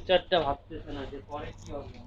ফিউচারটা ভাবতেছে না যে পরে কি হবে।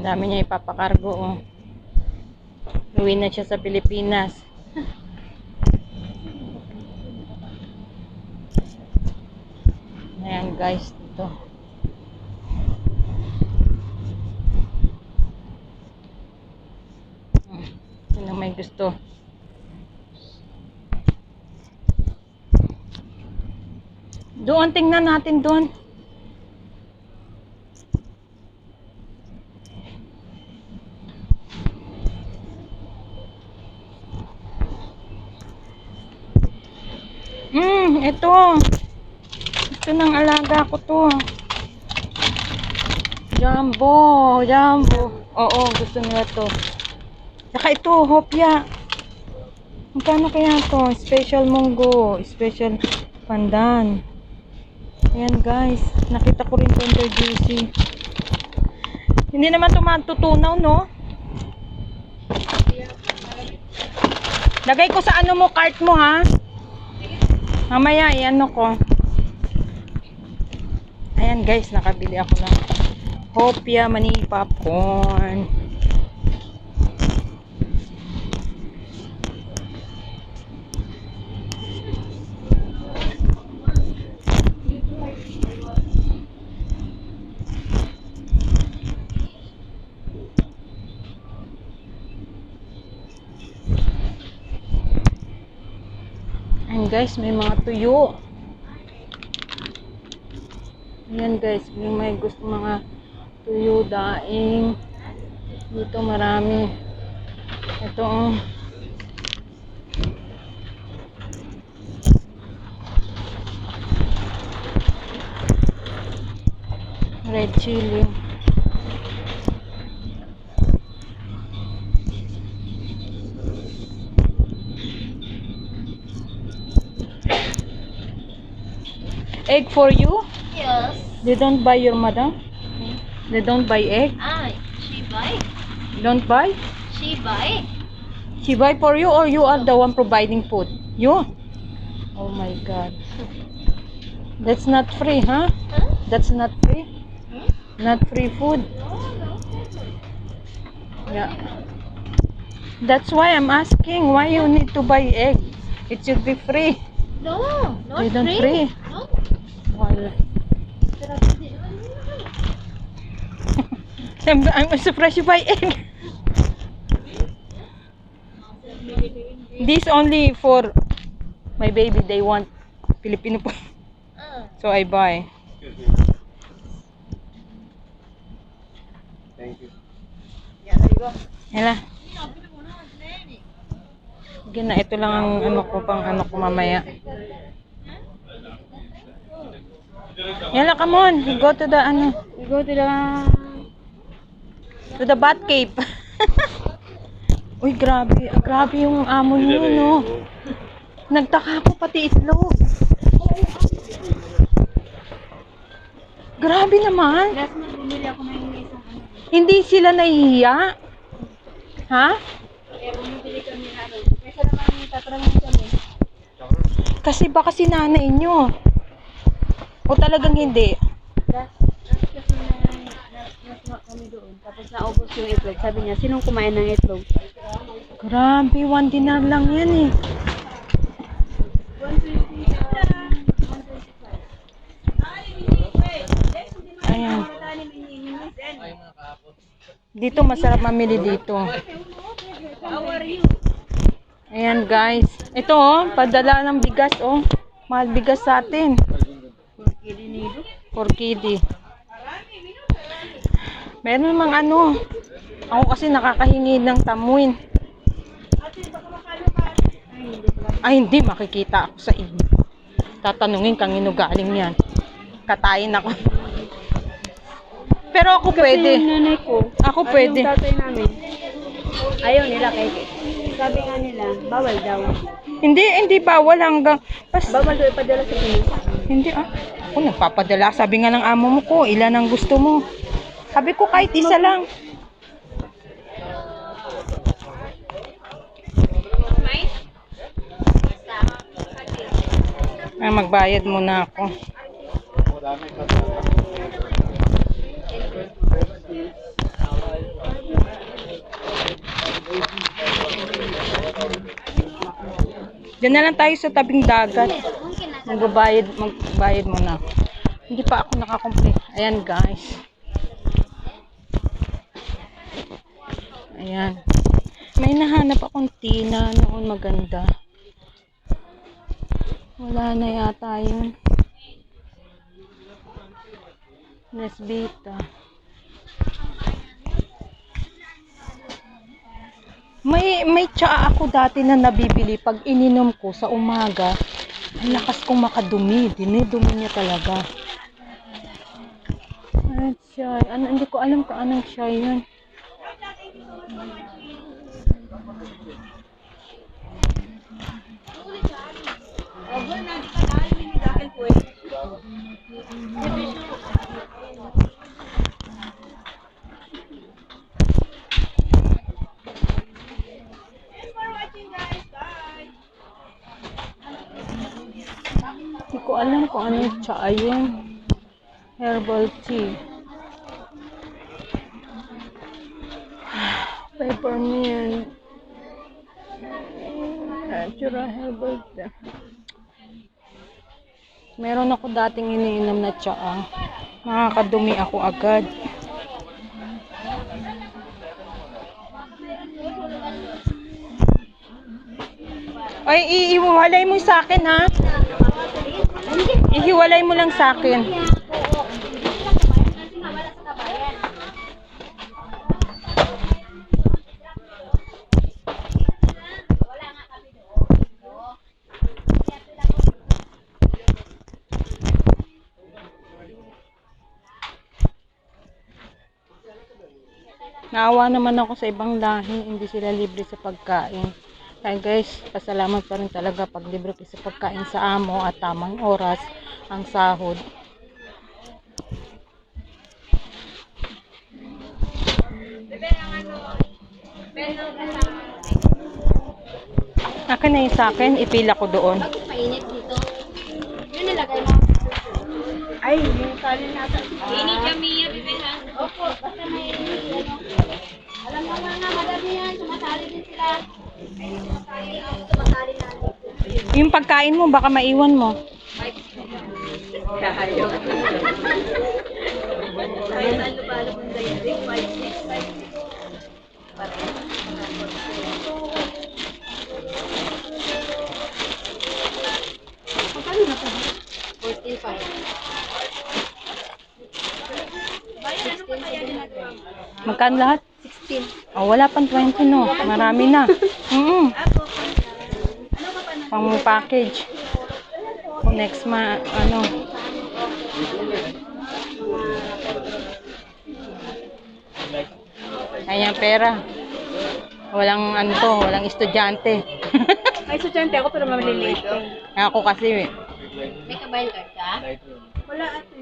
Ang dami niya ipapakargo, oh. Uwi na siya sa Pilipinas. Ayan guys, dito. Hmm, Sino may gusto? Doon, tingnan natin doon. Hmm, ito. Ito ng alaga ko to. Jumbo, jumbo. Oo, gusto nila to. Saka ito, hopya. Magkano kaya to? Special munggo, special pandan. Ayan guys, nakita ko rin to under juicy. Hindi naman to matutunaw, no? Lagay ko sa ano mo, cart mo, ha? Mamaya, i-ano ko. Ayan guys, nakabili ako ng Hopia mani popcorn. Ayan guys, may mga tuyo. Ayan guys, yung may gusto mga tuyo, daing. Dito marami. Ito oh. Red chili. Egg for you? Yes. They don't buy your mother? They don't buy egg? Ah, she buy. Don't buy? She buy. She buy for you or you are the one providing food? You? Oh my god. That's not free, huh? Huh? That's not free? Hmm? Not free food? No, no. Yeah. That's why I'm asking why you need to buy egg. It should be free. No, not They don't free. free. Wala. I'm, I'm surprised you buy egg. This only for my baby. They want Filipino po. So I buy. Thank you. yeah, there you go. Hala. Sige na, ito lang ang ano ko, pang ano ko mamaya. Yala, come on. Go to the, ano, go to the, to the bat cave. Uy, grabe. ah, Grabe yung amo niyo, no? Nagtaka ako pati itlog. Grabe naman. Last month, bumili ako ng isang ano. Hindi sila nahihiya. Ha? Kaya bumibili kami ano. Kaysa naman tatramin kami. Kasi baka si nanay nyo. O talagang hindi. Last, last kasi na, doon. Tapos naubos yung itlog. Sabi niya, sinong kumain ng itlog? Grabe, one dinar lang yan eh. 120 Ayan. Dito masarap mamili dito. Ayan guys. Ito oh, padala ng bigas oh. Mahal bigas sa atin. Porkidi. Meron namang ano. Ako kasi nakakahingi ng tamuin. Ay, hindi. Makikita ako sa inyo. Tatanungin kang galing yan. Katayin ako. Pero ako pwede. Yung nanay ko, Ako at pwede. yung tatay namin, ayaw nila kay Sabi nga nila, bawal daw. Hindi, hindi bawal hanggang... Pas, Bawal daw ipadala sa Pilipinas. hindi ah. Ako nagpapadala. Sabi nga ng amo mo ko, ilan ang gusto mo. Sabi ko kahit isa lang. Ah, magbayad muna ako. Diyan na lang tayo sa tabing dagat. Magbabayad, magbayad muna. Hindi pa ako nakakomplete. Ayan guys. Ayan. May nahanap akong tina noon maganda. Wala na yata yun. Nesbita. May may tsaa ako dati na nabibili pag ininom ko sa umaga. Ang lakas kong makadumi. Dinidumi niya talaga. Ay, shy. Ano, hindi ko alam kung anong shy yun. Hindi ko alam kung anong tsaa yun. Herbal tea. Peppermint. Natural herbal tea. Meron ako dating iniinom na tsaa. Nakakadumi ako agad. Ay, iiwalay mo sa akin ha. Ihiwalay mo lang sa akin. Naawa naman ako sa ibang lahi, hindi sila libre sa pagkain. Kaya guys, pasalamat pa rin talaga pag libre sa pagkain sa amo at tamang oras ang sahod. Akin na yung sa akin, ipila ko doon. Bakit mainit dito? Yun nilagay mo. Ay, yung kanin nata. Ini kami ya, bibihan. Opo, basta may ano. Alam mo mga madami yan, sumasali din sila. Ay, sumasali, sumasali na. Yung pagkain mo, baka maiwan mo. Kahayo. Kaya saan lupalo kung dahil 5, 6, 5, 6. Magkano na to? 14.5. Magkano lahat? 16. Oh, wala pang 20 no. Marami na. Mm Pang package. Next ma, ano. Ayan, pera. Walang ano to, walang estudyante. Ay, estudyante ako pero maliliit. Ako kasi, May kabayal card ka? Wala ate.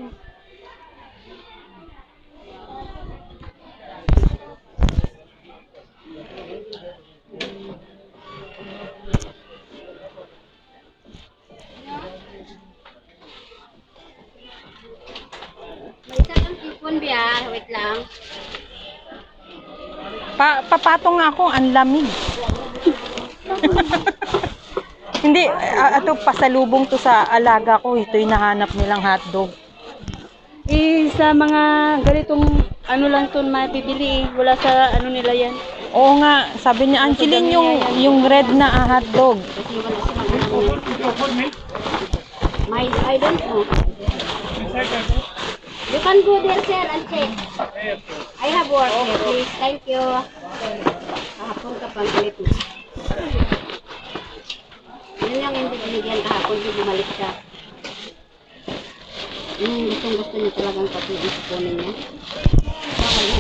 May isa kang tipon biya. Wait lang. Pa, papatong nga ako, ang lamig. Hindi, ato pasalubong to sa alaga ko. Ito yung nahanap nilang hotdog. Eh, sa mga ganitong ano lang to mapipili eh. Wala sa ano nila yan. Oo nga, sabi niya, Angeline, yung, yung red na ah, hotdog. My, I don't know. You can go there, sir, and check. I have work here, please. Thank you. Kahapon ka pang ulit mo. Yun yung hindi binigyan kahapon, di bumalik ka. Hmm, gustong gusto niya talagang kape ang kukunin niya. Baka na.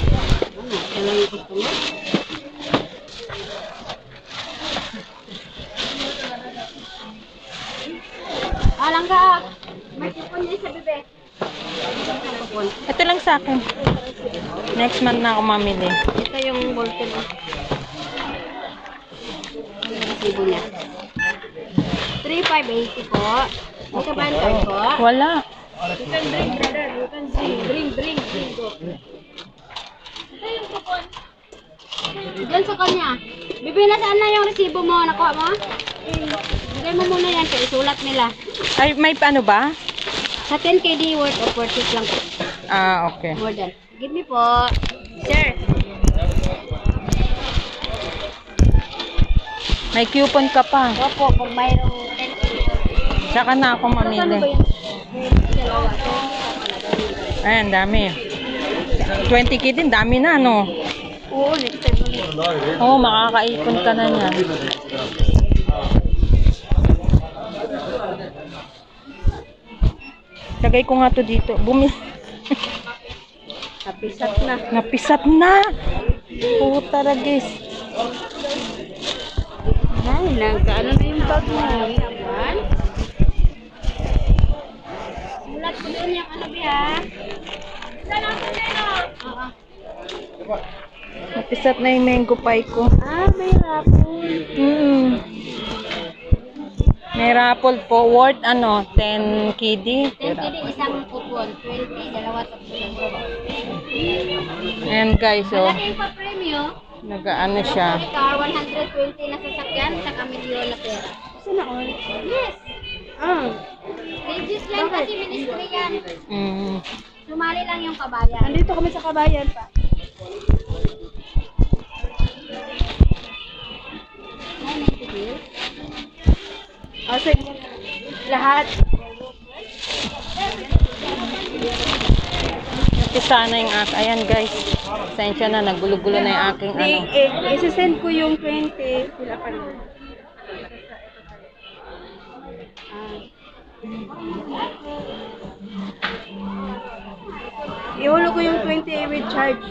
Ano, siya lang yung gusto mo. Alang ka. May niya sa bebe. Ito lang sa akin. Next month na ako mamili. Ito yung oh. Resibo niya. 3,580 po. May kabahan card po. Wala. You can drink, brother. You can drink. Drink, drink, drink. Ito yung kupon. Diyan sa kanya. Bibi, nasaan na yung resibo mo? Nakuha mo? Bigay mo muna yan. Isulat nila. Ay, may ano ba? Sa 10 KD worth of purchase lang po. Ah, okay. More than. Give me po. Sir. May coupon ka pa. Opo, pag mayroong 10 KD. Tsaka na ako Ano mamili. Ayan, dami. 20 kid din, dami na, no? Oo, next time. Oo, oh, makakaipon ka na niyan. Lagay ko nga to dito. Bumi Napisat na. Napisat na. Puta ragis. Ay, nagkaano na yung bag mo. Ayan. Sulat ko doon yung ano biya. Oo. Napisat na yung mango pie ko. Ah, may rapon. Mm. May raffle po. Worth ano? 10 kiddy. 10 KD isang kupon. 20, dalawa, tatlo. Ayan guys, oh. Malaking pa premyo. Nag-ano siya. Car 120 na sasakyan, saka milyon na pera. Gusto na all? Yes. Ah. Legis lang kasi ministry yan. Mm. Sumali lang yung kabayan. Andito kami sa kabayan pa. Oh, so, lahat. Napisa na yung ak. Ayan guys. Sensya na. Nagulo-gulo na yung aking ano. eh, isi-send ko yung 20. Sila pa rin. Ihulog ko yung 20 with charge.